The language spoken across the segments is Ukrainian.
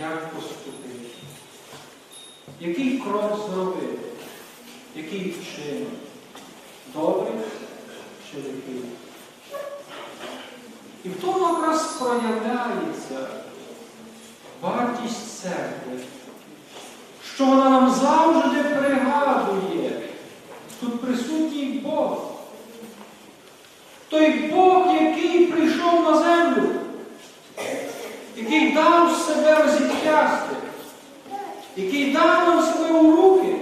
як поступити, який крок зробити, який вчинок, добрий чи лихий. І в тому якраз проявляється вартість церкви, що вона нам завжди пригадує, тут присутній Бог. Той Бог, який прийшов на землю, який дав себе розіп'ясти, який дав нам себе у руки,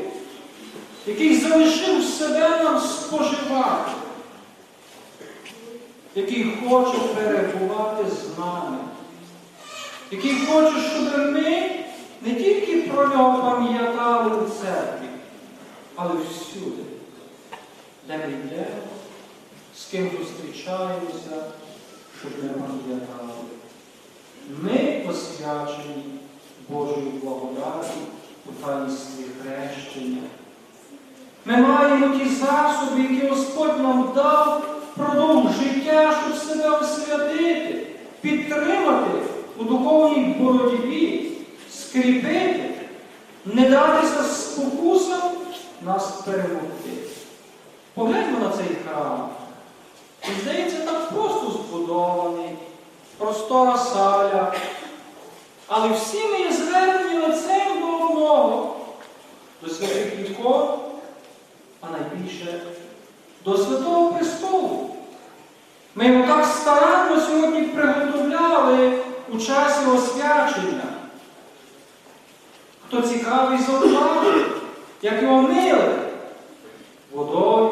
який залишив себе нам споживати, який хоче перебувати з нами, який хоче, щоб ми не тільки про нього пам'ятали у церкві, але всюди, де ми йдемо, з ким зустрічаємося, щоб ми пам'ятали. Ми посвячені Божою благодаті у таїнстві хрещення. Ми маємо ті засоби, які Господь нам дав впродовж життя, щоб себе освятити, підтримати у духовній боротьбі, скріпити, не датися спокусам нас перемогти. Погляньмо на цей храм. І здається, так просто збудований, простора саля. Але всі ми звернені лицем до одного, до святих ікон, а найбільше до Святого Престолу. Ми його так старанно сьогодні приготовляли у часі освячення. Хто цікавий, зауважує, як його мили водою,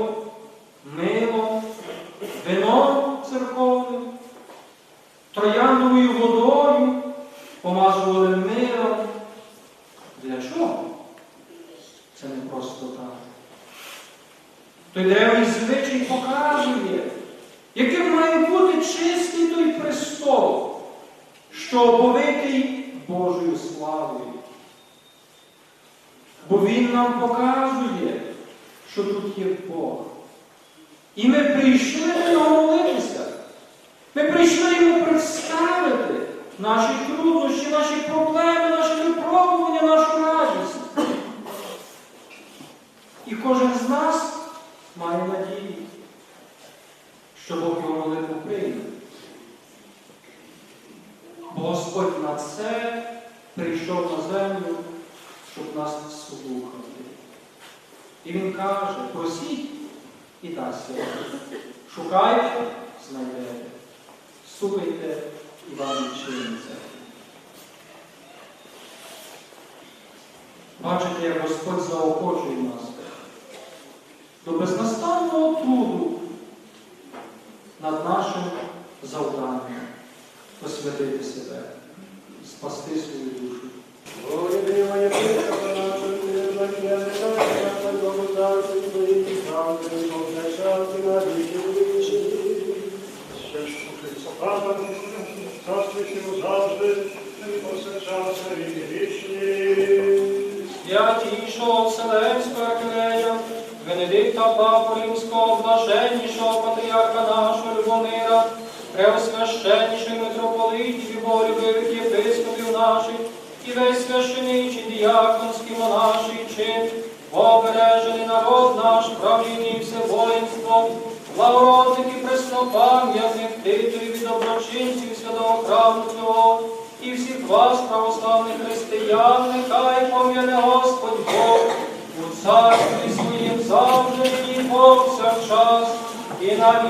Той древній звичай показує, яким має бути чистий той престол, що оповитий Божою славою. Бо Він нам показує, що тут є Бог. І ми прийшли до нього молитися. Ми прийшли йому представити наші труднощі, наші проблеми, наші випробування, нашу радість. І кожен з нас має надію, що Бог його молитву прийме. Бо Господь на це прийшов на землю, щоб нас слухати. І Він каже, просіть і дасть. Шукайте, знайдете. Стукайте і вам відчиниться. Бачите, як Господь заохочує нас до безнастанного труду над нашим завданням посвятити себе, спасти свою душу. Святішого Вселенського архірея, Венедикта Папу Римського, блаженнішого патріарха нашого Любомира, преосвященніших митрополитів і боголюбивих єпископів наших, і весь священичий діяконський монаший чин, обережений народ наш, правління і все воїнство, благородних і преснопам'ятних титулів і доброчинців святого храму Цього, і всіх вас, православних християн, нехай пом'яне Господь Бог. У царстві своїм завжди і повсякчас, і на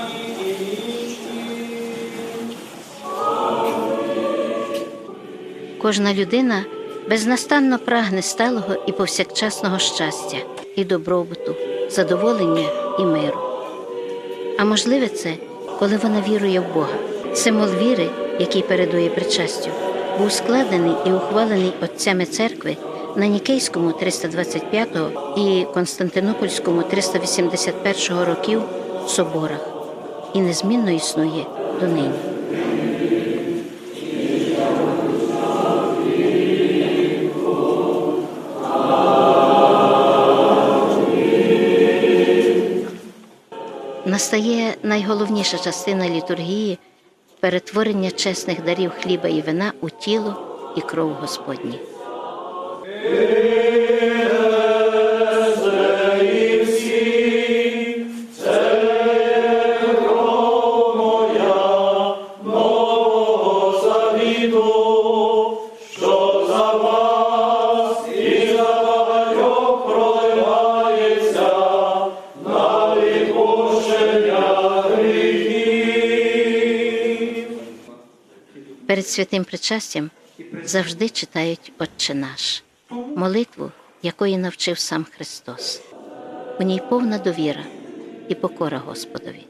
Кожна людина безнастанно прагне сталого і повсякчасного щастя, і добробуту, задоволення і миру. А можливе це, коли вона вірує в Бога. Символ віри, який передує причастю, був складений і ухвалений отцями церкви на Нікейському 325 і Константинопольському 381 років соборах і незмінно існує донині. Настає найголовніша частина літургії перетворення чесних дарів хліба і вина у тіло і кров Господні. Перед святим причастям завжди читають Отче наш, молитву, якої навчив сам Христос. У ній повна довіра і покора Господові.